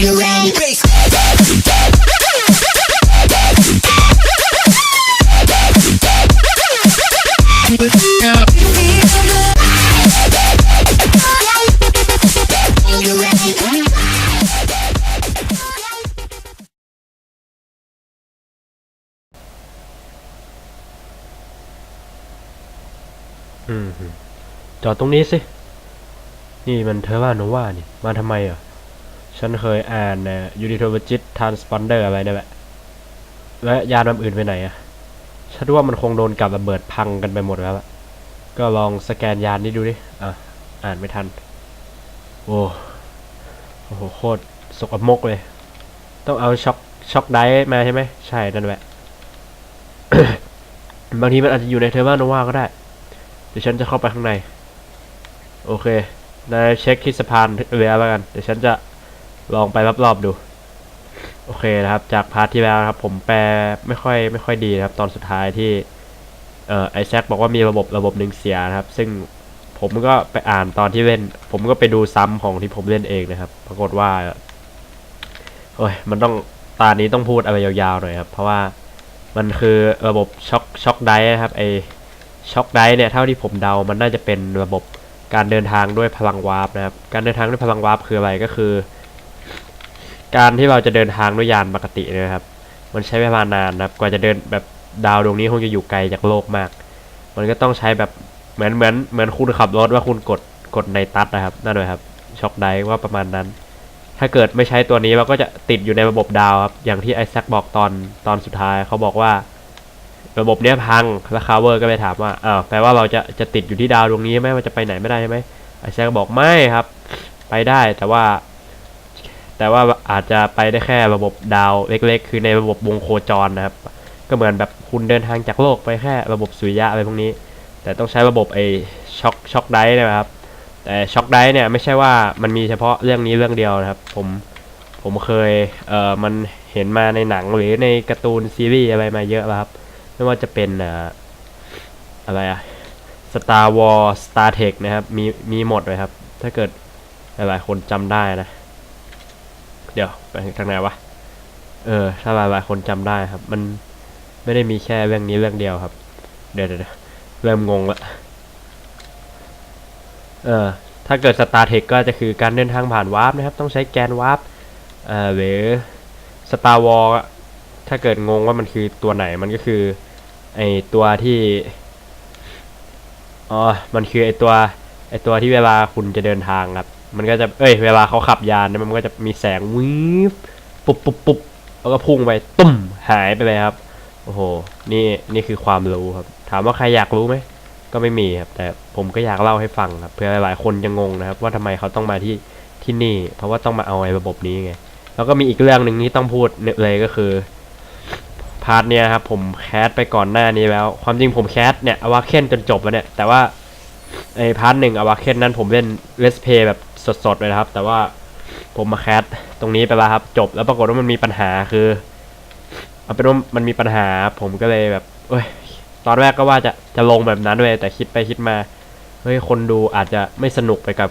you ready? You ready? อืมฮึจอดตรงนี้สิ นี่มันเทอร์ว่าโนวานี่ มาทำไมอะ ฉันเคยอ่านนะยูนิโทเวจิตทานสปอนเดอร์อะไรเนี่ยแหละและยานลำอื่นไปไหนอะฉันว่ามันคงโดนกับระเบิดพังกันไปหมดแล้วอะก็ลองสแกนยานนี้ดูดิ อะ อ่านไม่ทัน โอ้โอ้โห โคตรสกมกเลย ต้องเอาช็อกช็อกไดมาใช่ไหม ใช่ นั่นแหละ บางทีมันอาจจะอยู่ในเทอร์ว่าโนวาก็ได้ เดี๋ยวฉันจะเข้าไปข้างใน โอเค นายเช็คที่สะพานเรือแล้วกัน เดี๋ยวฉันจะ ลองไปรอบๆดู โอเคนะครับ จากพาร์ทที่แล้วนะครับ ผมแปลไม่ค่อยไม่ค่อยดีนะครับ ตอนสุดท้ายที่เอ่อไอแซคบอกว่ามีระบบระบบหนึ่งเสียนะครับ ซึ่งผมก็ไปอ่านตอนที่เล่น ผมก็ไปดูซ้ำของที่ผมเล่นเองนะครับ ปรากฏว่าโอ้ยมันต้องตานี้ต้องพูดอะไรยาวๆหน่อยครับ เพราะว่ามันคือระบบช็อคช็อคไดนะครับไอช็อคไดเนี่ยเท่าที่ผมเดามันน่าจะเป็นระบบการเดินทางด้วยพลังวาร์ปนะครับ การเดินทางด้วยพลังวาร์ปคืออะไรก็คือ การที่เราจะเดินทางด้วยยานปกตินะครับ มันใช้เวลานานนะครับ กว่าจะเดินแบบดาวดวงนี้คงจะอยู่ไกลจากโลกมาก มันก็ต้องใช้แบบเหมือนเหมือนเหมือนคุณขับรถว่าคุณกดกดในตัดนะครับนั่นเลยครับช็อคไดร์ว่าประมาณนั้น ถ้าเกิดไม่ใช้ตัวนี้เราก็จะติดอยู่ในระบบดาวครับ อย่างที่ไอแซคบอกตอนตอนสุดท้ายเขาบอกว่า ระบบเนี้ยพังแล้วคาเวอร์ก็ไปถามว่าอ้าวแปลว่าเราจะจะติดอยู่ที่ดาวดวงนี้ไหมว่าจะไปไหนไม่ได้ใช่ไหมไอแซคก็บอกไม่ครับ ไปได้แต่ว่า แต่ว่าอาจจะไปได้แค่ระบบดาวเล็กๆ คือในระบบวงโคจรนะครับ ก็เหมือนแบบคุณเดินทางจากโลกไปแค่ระบบสุริยะอะไรพวกนี้ แต่ต้องใช้ระบบไอช็อคช็อคไดนะครับ แต่ช็อคไดเนี่ยไม่ใช่ว่ามันมีเฉพาะเรื่องนี้เรื่องเดียวนะครับ ผมผมเคยเอ่อมันเห็นมาในหนังหรือในการ์ตูนซีรีส์อะไรมาเยอะแล้วครับ ไม่ว่าจะเป็นอ่าอะไรอะ Star Wars Star Trek นะครับ มีมีหมดเลยครับ ถ้าเกิดหลายๆคนจำได้นะ ดี๋ยวไปทางไหนวะ เออ ถ้าหลายๆคนจำได้ครับ มันไม่ได้มีแค่เรื่องนี้เรื่องเดียวครับ เดี๋ยวเดี๋ยวเริ่มงงละ เออ ถ้าเกิด Star Trek ก็จะคือการเดินทางผ่านวาร์ปนะครับ ต้องใช้แกนวาร์ปเออหรือ Star Wars อะถ้าเกิดงงว่ามันคือตัวไหนมันก็คือไอตัวที่อ๋อมันคือไอตัวไอตัวที่เวลาคุณจะเดินทางครับ มันก็จะเอ้ยเวลาเขาขับยานเนี่ยมันก็จะมีแสงวิบปุบปุบปุบแล้วก็พุ่งไปตุ้มหายไปเลยครับโอ้โหนี่นี่คือความรู้ครับ ถามว่าใครอยากรู้ไหมก็ไม่มีครับ แต่ผมก็อยากเล่าให้ฟังครับเพื่อหลายๆคนจะงงนะครับ ว่าทำไมเขาต้องมาที่ที่นี่ เพราะว่าต้องมาเอาไอ้ระบบนี้ไงแล้วก็มีอีกเรื่องหนึ่งที่ต้องพูดเลยก็คือพาร์ทเนี้ยครับผมแคสไปก่อนหน้านี้แล้ว ความจริงผมแคสเนี่ยอวาเคนจนจบแล้วเนี่ยแต่ว่าไอพาร์ทหนึ่งอวาเคนนั้นผมเล่นเลสเพย์แบบ สดๆเลยนะครับ แต่ว่าผมมาแคสตรงนี้ไปแล้วครับ จบแล้วปรากฏว่ามันมีปัญหาคือเอาเป็นว่ามันมีปัญหา ผมก็เลยแบบเอ้ยตอนแรกก็ว่าจะจะลงแบบนั้นเลยแต่คิดไปคิดมาเฮ้ยคนดูอาจจะไม่สนุกไปกับ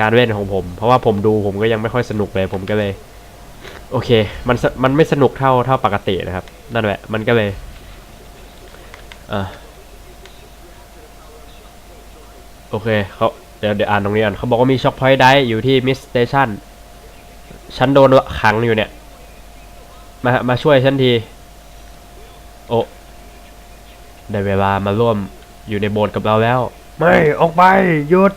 การเล่นของผม เพราะว่าผมดูผมก็ยังไม่ค่อยสนุกเลย ผมก็เลย โอเค มันมันไม่สนุกเท่าเท่าปกตินะครับ นั่นแหละ มันก็เลยอโอเคเขา เดี๋ยวเดี๋ยวอ่านตรงนี้ก่อนเขาบอกว่ามีช็อคพอยต์ได้อยู่ที่มิสสเตชันฉันโดนขังอยู่เนี่ย มามาช่วยฉันที โอ้ได้เวลามาร่วมอยู่ในโบสถ์กับเราแล้ว ไม่ออกไปหยุด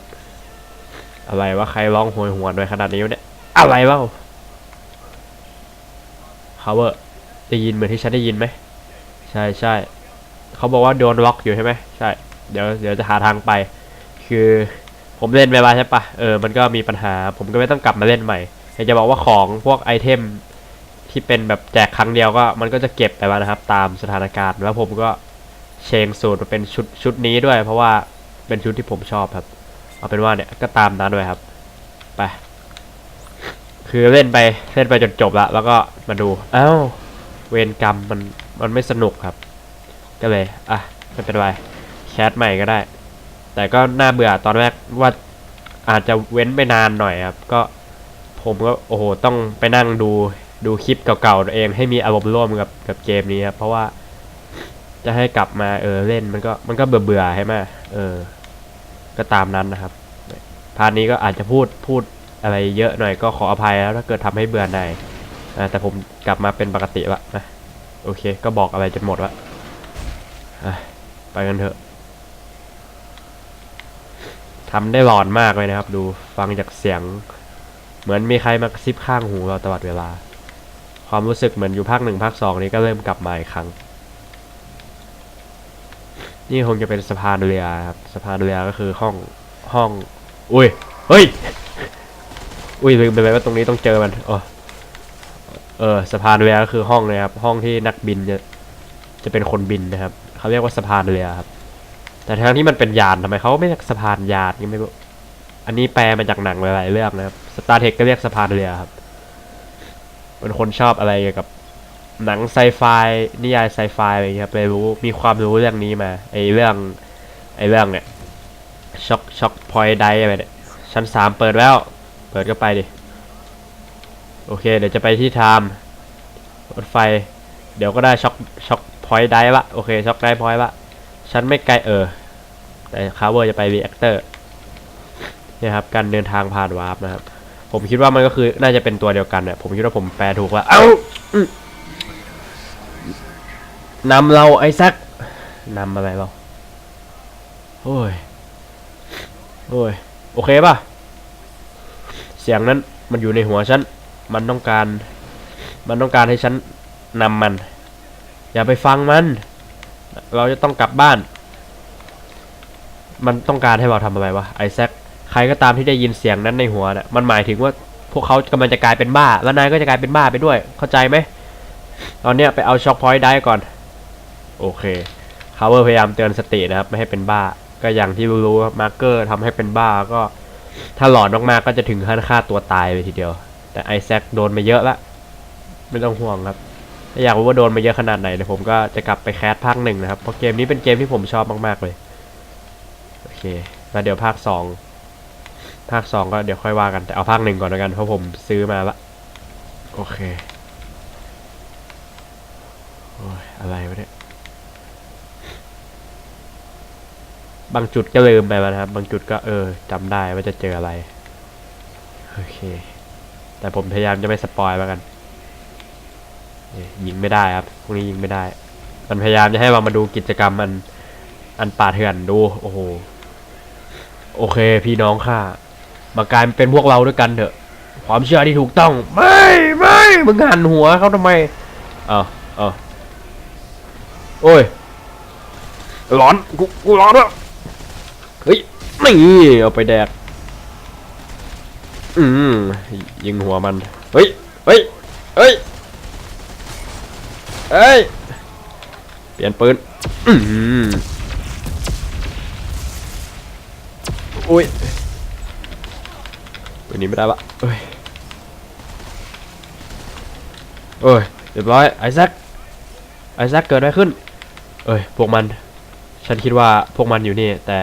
อะไรวะใครร้องโหยหวนด้วยขนาดนี้วะเนี่ย อะไรเล่าฮาวเวอร์ได้ยินเหมือนที่ฉันได้ยินไหม ใช่ใช่เขาบอกว่าโดนล็อกอยู่ใช่ไหมใช่ เดี๋ยวเดี๋ยวจะหาทางไป คือ ผมเล่นไปแล้วใช่ปะเออมันก็มีปัญหา ผมก็ไม่ต้องกลับมาเล่นใหม่อยากจะบอกว่าของพวกไอเทมที่เป็นแบบแจกครั้งเดียวก็มันก็จะเก็บไปแล้วนะครับ ตามสถานการณ์แล้วผมก็เชงสูตรมาเป็นชุดชุดนี้ด้วย เพราะว่าเป็นชุดที่ผมชอบครับ เอาเป็นว่าเนี่ยก็ตามนั้นด้วยครับไปคือเล่นไปเล่นไปจนจบละแล้วก็มาดูเอ้าเวรกรรมมันมันไม่สนุกครับ ก็เลยอะไม่เป็นไรแคสใหม่ก็ได้ แต่ก็น่าเบื่อตอนแรกว่าอาจจะเว้นไปนานหน่อยครับ ก็ผมก็โอ้โหต้องไปนั่งดูดูคลิปเก่าๆตัวเองให้มีอารมณ์ร่วมกับกับเกมนี้ครับ เพราะว่าจะให้กลับมาเออเล่นมันก็มันก็เบื่อเบื่อใช่ไหมเออ ก็ตามนั้นนะครับพาร์ทนี้ก็อาจจะพูดพูดอะไรเยอะหน่อยก็ขออภัยแล้วถ้าเกิดทำให้เบื่อหน่ายแต่ผมกลับมาเป็นปกติละนะโอเค ก็บอกอะไรจนหมดละไปกันเถอะ ทำได้หลอนมากเลยนะครับ ดูฟังจากเสียง เหมือนมีใครมากระซิบข้างหูเราตลอดเวลา ความรู้สึกเหมือนอยู่ภาคหนึ่งภาคสองนี้ก็เริ่มกลับมาอีกครั้ง นี่คงจะเป็นสะพานเรือครับสะพานเรือก็คือห้องห้อง อุ้ยเฮ้ยอุ้ยลืมไปเลยว่าตรงนี้ต้องเจอมันอ๋อเออสะพานเรือก็คือห้องเลยครับ ห้องที่นักบินจะจะเป็นคนบินนะครับ เขาเรียกว่าสะพานเรือครับ แต่ทั้งที่มันเป็นยานทำไมเขาไม่เรียกสะพานยานนี่ไม่รู้อันนี้แปลมาจากหนังหลายๆเรื่องนะครับสตาร์เทคก็เรียกสะพานเรือครับเป็นคนชอบอะไรเกี่ยวกับหนังไซไฟนิยายไซไฟอะไรเงี้ยครับเลยรู้มีความรู้เรื่องนี้มาไอเรื่องไอเรื่องเนี่ยช็อกช็อกพอยไดอะไรเนี่ยชั้นสามเปิดแล้ว เปิดก็ไปดิโอเค เดี๋ยวจะไปที่ไทม์รถไฟ เดี๋ยวก็ได้ช็อกช็อกพอยไดละโอเคช็อกไดพอยละ ชั้นไม่ไกลเออ แต่คาเวอร์จะไปรีแอคเตอร์เนี่ยครับ การเดินทางผ่านวาร์ปนะครับ ผมคิดว่ามันก็คือน่าจะเป็นตัวเดียวกันเนี่ยผมคิดว่าผมแปลถูกแล้วเอ้านำเราไอ้แซกนำอะไรเราโอ้ย โอ้ย โอเคป่ะ เสียงนั้นมันอยู่ในหัวฉัน มันต้องการ มันต้องการให้ฉันนำมัน อย่าไปฟังมัน เราจะต้องกลับบ้าน มันต้องการให้เราทำอะไรวะไอแซคใครก็ตามที่ได้ยินเสียงนั้นในหัวน่ะมันหมายถึงว่าพวกเขากำลังจะกลายเป็นบ้า แล้วนายก็จะกลายเป็นบ้าไปด้วย เข้าใจไหมตอนเนี้ยไปเอาช็อคพอยต์ได้ก่อน โอเคคาเวอร์พยายามเตือนสตินะครับ ไม่ให้เป็นบ้า ก็อย่างที่รู้มาร์เกอร์ทำให้เป็นบ้าก็ ถ้าหลอนมากๆก็จะถึงขั้นฆ่าตัวตายไปทีเดียว แต่ไอแซคโดนมาเยอะละ ไม่ต้องห่วงครับ อยากรู้ว่าโดนมาเยอะขนาดไหนเดี๋ยวผมก็จะกลับไปแคสภาคหนึ่งนะครับ เพราะเกมนี้เป็นเกมที่ผมชอบมาก ๆ เลย โอเคแล้วเดี๋ยวภาคสองภาคสองก็เดี๋ยวค่อยว่ากัน แต่เอาภาคหนึ่งก่อนแล้วกัน เพราะผมซื้อมาละ โอเค โอ้ย อะไรวะเนี่ย บางจุดก็ลืมไปแล้วนะครับ บางจุดก็เออจำได้ว่าจะเจออะไร โอเค แต่ผมพยายามจะไม่สปอยแล้วกัน ยิงไม่ได้ครับพวกนี้ยิงไม่ได้ มันพยายามจะให้เรามาดูกิจกรรมอันอันป่าเถื่อนดูโอ้โหโอเค พี่น้องข้ามากลายเป็นพวกเราด้วยกันเถอะ ความเชื่อที่ถูกต้อง ไม่ไม่มึงหันหัวเขาทำไมเอาเอาโอ้ยร้อนกูกูร้อนแล้วเฮ้ยนี่เอาไปแดกอืมยิงหัวมัน เฮ้ยเฮ้ยเฮ้ย เฮ้ย เปลี่ยนปืนอืมอุ้ยปืนนี้ไม่ได้ปะเอ้ยโอ้ย เรียบร้อย ไอแซค ไอแซคเกิดอะไรขึ้น เอ้ย พวกมัน ฉันคิดว่าพวกมันอยู่นี่ แต่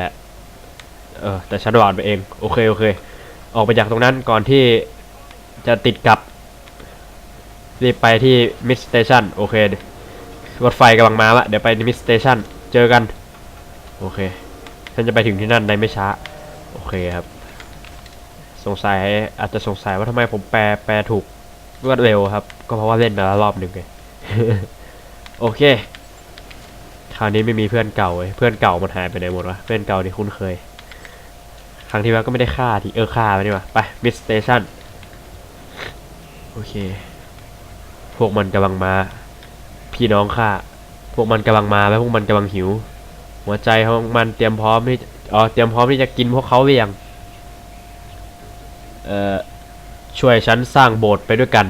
เออแต่ฉันหวานไปเอง โอเค โอเค ออกไปจากตรงนั้นก่อนที่จะติดกับ รีบไปที่มิดสเตชันโอเครถไฟกำลังมาละเดี๋ยวไปมิดสเตชันเจอกัน โอเค ฉันจะไปถึงที่นั่นในไม่ช้า โอเคครับ สงสัยอาจจะสงสัยว่าทำไมผมแปลแปลถูกรวดเร็วครับ ก็เพราะว่าเล่นมาแล้วรอบหนึ่งไงโอเค คราวนี้ไม่มีเพื่อนเก่าเว้ยเพื่อนเก่ามันหายไปไหนหมดวะเพื่อนเก่าที่คุ้นเคย ครั้งที่แล้วก็ไม่ได้ฆ่าทีเออฆ่าไปนี่วะไปมิดสเตชันโอเค วกมันกำลังมา พี่น้องข้าพวกมันกำลังมาแล้วพวกมันกำลังหิว หัวใจของมันเตรียมพร้อมที่อ๋อเตรียมพร้อมที่จะกินพวกเขาหรือยังเอ่อช่วยฉันสร้างโบสถ์ไปด้วยกัน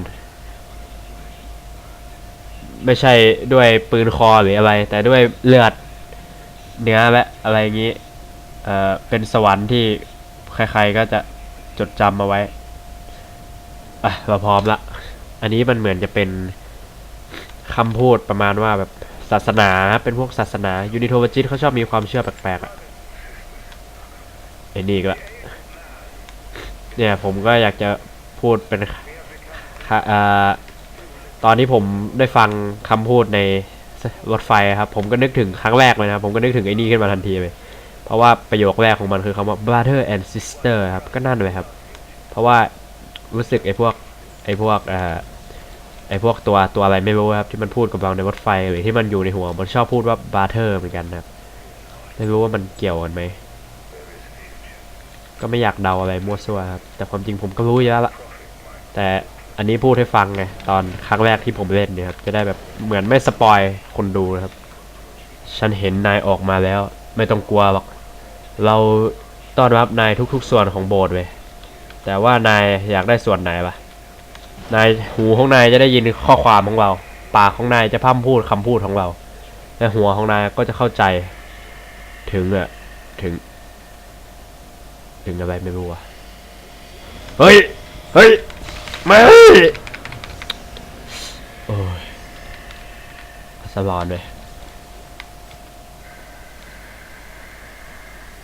ไม่ใช่ด้วยปืนคอหรืออะไร แต่ด้วยเลือดเนื้อและอะไรอย่างนี้เอ่อเป็นสวรรค์ที่ใครๆก็จะจดจำมาไว้อะเราพร้อมละ อันนี้มันเหมือนจะเป็นคำพูดประมาณว่าแบบศาสนาเป็นพวกศาสนายูนิโทวจิตเขาชอบมีความเชื่อแปลกๆอะไอ้นี่ก็ละเนี่ยผมก็อยากจะพูดเป็นค่ะเอ่อตอนที่ผมได้ฟังคำพูดในรถไฟครับผมก็นึกถึงครั้งแรกเลยนะผมก็นึกถึงไอ้นี่ขึ้นมาทันทีเลยเพราะว่าประโยคแรกของมันคือคำว่า brother and sister ครับก็นั่นเลยครับ เพราะว่ารู้สึกไอ้พวก ไอ้พวกอ่อไอ้พวกตัวตัวอะไรไม่รู้ครับที่มันพูดกับเราในรถไฟหรือที่มันอยู่ในหัวมันชอบพูดว่า brother เหมือนกันนะครับไม่รู้ว่ามันเกี่ยวกันไหมก็ไม่อยากเดาอะไรมั่วซั่วครับแต่ความจริงผมก็รู้อยู่แล้วละแต่อันนี้พูดให้ฟังไงตอนครั้งแรกที่ผมเล่นเนี่ยครับจะได้แบบเหมือนไม่สปอยคนดูนะครับ ฉันเห็นนายออกมาแล้ว ไม่ต้องกลัวหรอกเราต้อนรับนายทุกๆ ส่วนของโบสถ์เว้ยแต่ว่านายอยากได้ส่วนไหนปะ นายหูของนายจะได้ยินข้อความของเรา ปากของนายจะพร่ำพูดคำพูดของเรา และหัวของนายก็จะเข้าใจ ถึงอะถึง ถึงอะไรไม่รู้อะเฮ้ย เฮ้ย ไม่โอ้ยสลอนเลย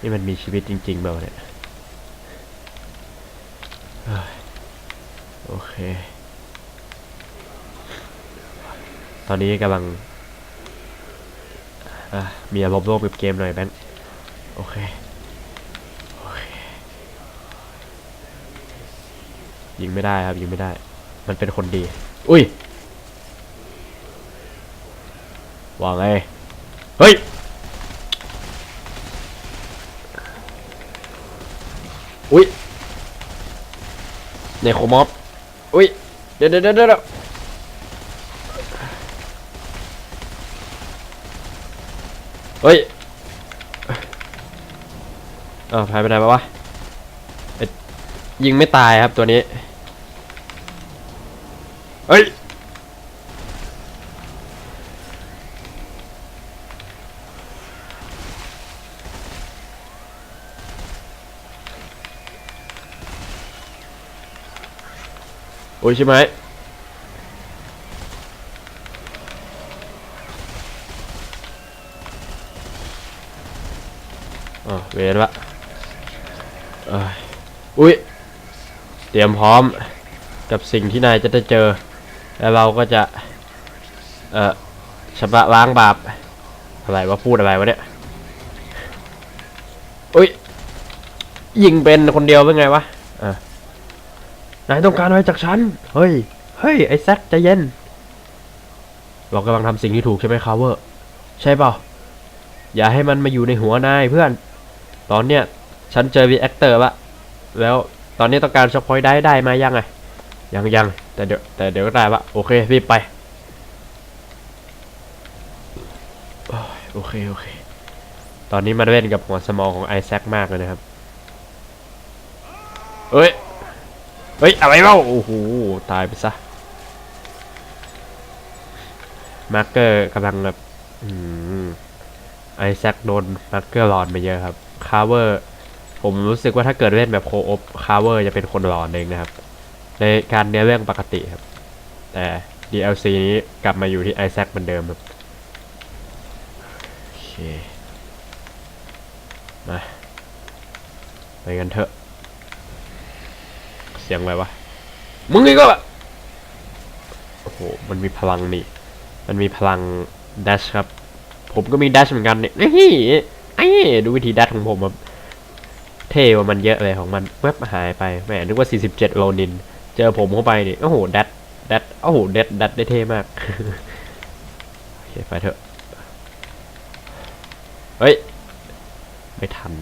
นี่มันมีชีวิตจริงๆเปล่าเนี่ยโอเค ตอนนี้กำลังมีอารมณ์ร่วมกับเกมหน่อยแบงค์โอเคโอเค ยิงไม่ได้ครับ ยิงไม่ได้ มันเป็นคนดี อุ้ยว่าไงเฮ้ยอุ้ยเนโครมอฟอุ้ยเดี๋ยวเดี๋ยวเดี๋ยว เฮ้ยเอ้าหายไปไหนมาวะยิงไม่ตายครับตัวนี้ เฮ้ย โอ้ยใช่ไหม อ๋อเวรละอุ้ย เตรียมพร้อมกับสิ่งที่นายจะได้เจอ แล้วเราก็จะ เอ่อชำระล้างบาป อะไรวะพูดอะไรวะเนี่ย อุ้ย ยิงเป็นคนเดียวเป็นไงวะอะนายต้องการอะไรจากฉัน เฮ้ย เฮ้ย ไอ้แซคใจเย็น เรากำลังทำสิ่งที่ถูกใช่ไหมคาเวอร์ ใช่เปล่า อย่าให้มันมาอยู่ในหัวนายเพื่อน ตอนเนี้ยฉันเจอรีแอคเตอร์ละแล้วตอนนี้ต้องการช็อปพอยต์ได้ได้มายังไงยังยังแต่เดี๋ยวแต่เดี๋ยวก็ได้ละโอเครีบไปโอเคโอเค ตอนนี้มาเล่นกับหัวสมองของไอแซคมากเลยนะครับเอ้ยเฮ้ย อะไรเล่าโอ้โห ตายไปซะ มาร์เกอร์กำลังแบบไอแซคโดนมาร์เกอร์หลอนไปเยอะครับ คาเวอร์ผมรู้สึกว่าถ้าเกิดเล่นแบบโคออฟคาเวอร์จะเป็นคนหลอนเองนะครับ ในการเนื้อเรื่องปกติครับ แต่ DLC นี้กลับมาอยู่ที่ไอแซคเหมือนเดิมครับโอเคมาไปกันเถอะ เสียงอะไรวะ มึงนี่ก็แบบโอ้โห มันมีพลังนี่ มันมีพลังดัชครับ ผมก็มีดัชเหมือนกันเนี่ยนี่ ไอ้ดูวิธีดัชของผมครับเท่ว่ามันเยอะเลยของมันเว็บหายไปแหมนึกว่า 47 โลนิน เจอผมเข้าไปนี่โอ้โหดัชดัชโอ้โหดัชดัชได้เท่มากโอเคไปเถอะเฮ้ย ไม่ทัน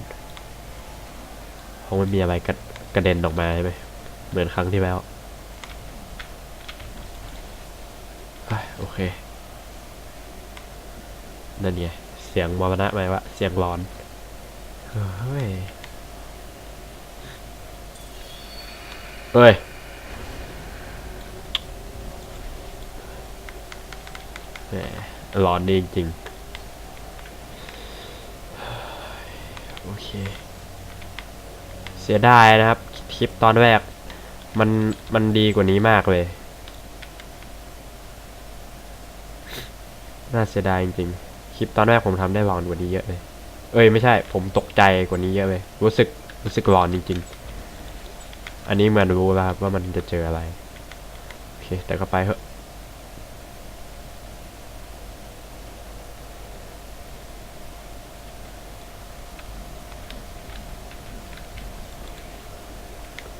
คงไม่มีอะไรกระกระเด็นออกมาใช่ไหมเหมือนครั้งที่แล้วโอเค นั่นไง สียงมรณะไหมวะ เสียงร้อน เฮ้ย เฮ้ยแหมร้อนดีจริงๆโอเค เสียดายนะครับ คลิปตอนแรก มัน มันดีกว่านี้มากเลย น่าเสียดายจริงๆ คลิปตอนแรกผมทำได้หลอนกว่านี้เยอะเลย เอ้ยไม่ใช่ ผมตกใจกว่านี้เยอะเลย รู้สึกรู้สึกหลอนจริงๆ อันนี้เหมือนรู้แล้วครับว่ามันจะเจออะไร โอเค แต่ก็ไปเถอะ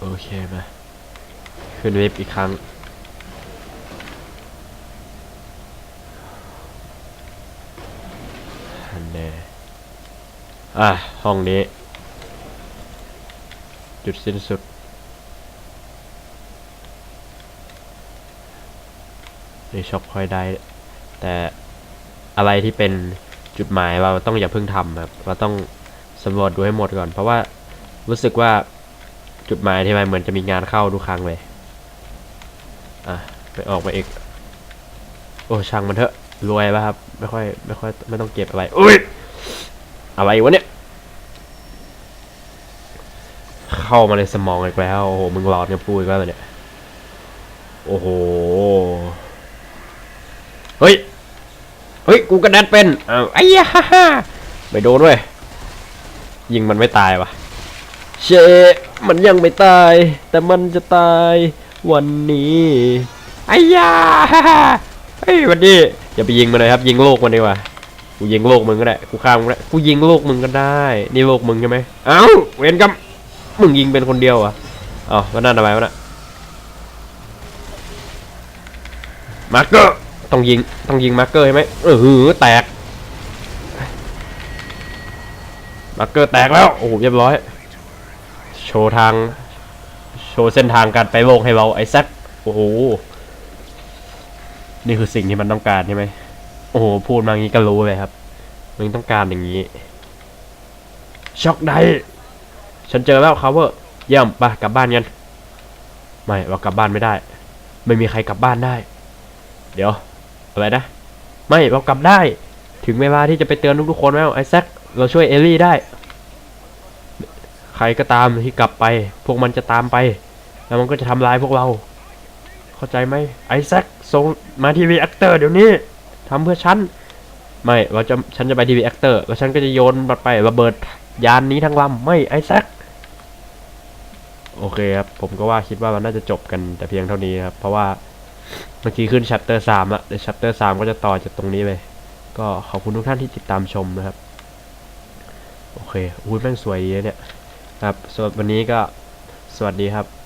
โอเคมา ขึ้นเว็บอีกครั้ง อันแน่ อะ ห้องนี้ จุดสิ้นสุดในช็อปคอยได้ แต่อะไรที่เป็นจุดหมายเราต้องอย่าเพิ่งทำครับ เราต้องสำรวจดูให้หมดก่อน เพราะว่ารู้สึกว่าจุดหมายที่มันเหมือนจะมีงานเข้าทุกครั้งเลย อะ ไปออกมาอีก โอ้ช่างมันเถอะ รวยป่ะครับ ไม่ค่อย ไม่ค่อย ไม่ต้องเก็บอะไร อุ้ย อะไรวะเนี่ย เข้ามาในสมองอีกแล้ว โอ้โห มึงหลอดกับพูดอีกแล้วเหรเนี่ย โอ้โห เฮ้ย เฮ้ย กูกระดันเป็นอ้าวไอ้ยาฮ่าฮ่าไม่โดนเว้ย ยิงมันไม่ตายวะเชมันยังไม่ตาย แต่มันจะตายวันนี้ไอ้ยฮ่าฮ่าเฮ้ยวันนี้อย่าไปยิงมันเลยครับ ยิงโลกมันดีกว่า กูยิงโลกมึงก็ได้กูฆ่ามึงก็ได้กูยิงโลกมึงก็ได้ นี่โลกมึงใช่ไหมเอ้าเวรกรรมมึงยิงเป็นคนเดียวอะอ๋อวันนั้นทำไมวะน่ะมาร์เกอร์ต้องยิงต้องยิงมาร์เกอร์ใช่ไหมเออหือแตกมาร์เกอร์แตกแล้วโอ้โหเรียบร้อย โชว์ทาง โชว์เส้นทางการไปโลกให้เราไอ้แซคโอ้โหนี่คือสิ่งที่มันต้องการใช่ไหม โอ้โหพูดมางี้ก็รู้เลยครับ มึงต้องการอย่างนี้ ช็อกไดฉันเจอแล้วคาเวอร์เยี่ยมไปกลับบ้านกัน ไม่เรากลับบ้านไม่ได้ ไม่มีใครกลับบ้านได้ เดี๋ยวอะไรนะ ไม่เรากลับได้ ถึงเวลาที่จะไปเตือนทุกๆคนแล้วไอ้แซคเราช่วยเอลลี่ได้ ใครก็ตามที่กลับไป พวกมันจะตามไป แล้วมันก็จะทำลายพวกเรา เข้าใจไหมไอ้แซคส่งมาทีวีแอคเตอร์เดี๋ยวนี้ ทำเพื่อฉัน ไม่เราจะฉันจะไปทีวีแอคเตอร์แล้วฉันก็จะโยนมันไประเบิดยานนี้ทั้งลำไม่ไอ้แซคโอเคครับ ผมก็ว่าคิดว่ามันน่าจะจบกันแต่เพียงเท่านี้ครับ เพราะว่าเมื่อกี้ขึ้น chapter สามละเดี๋ยว chapter สามก็จะต่อจากตรงนี้ไปก็ขอบคุณทุกท่านที่ติดตามชมนะครับ โอเค อุ้ยแม่งสวยดีนะเนี่ย ครับสำหรับวันนี้ก็สวัสดีครับ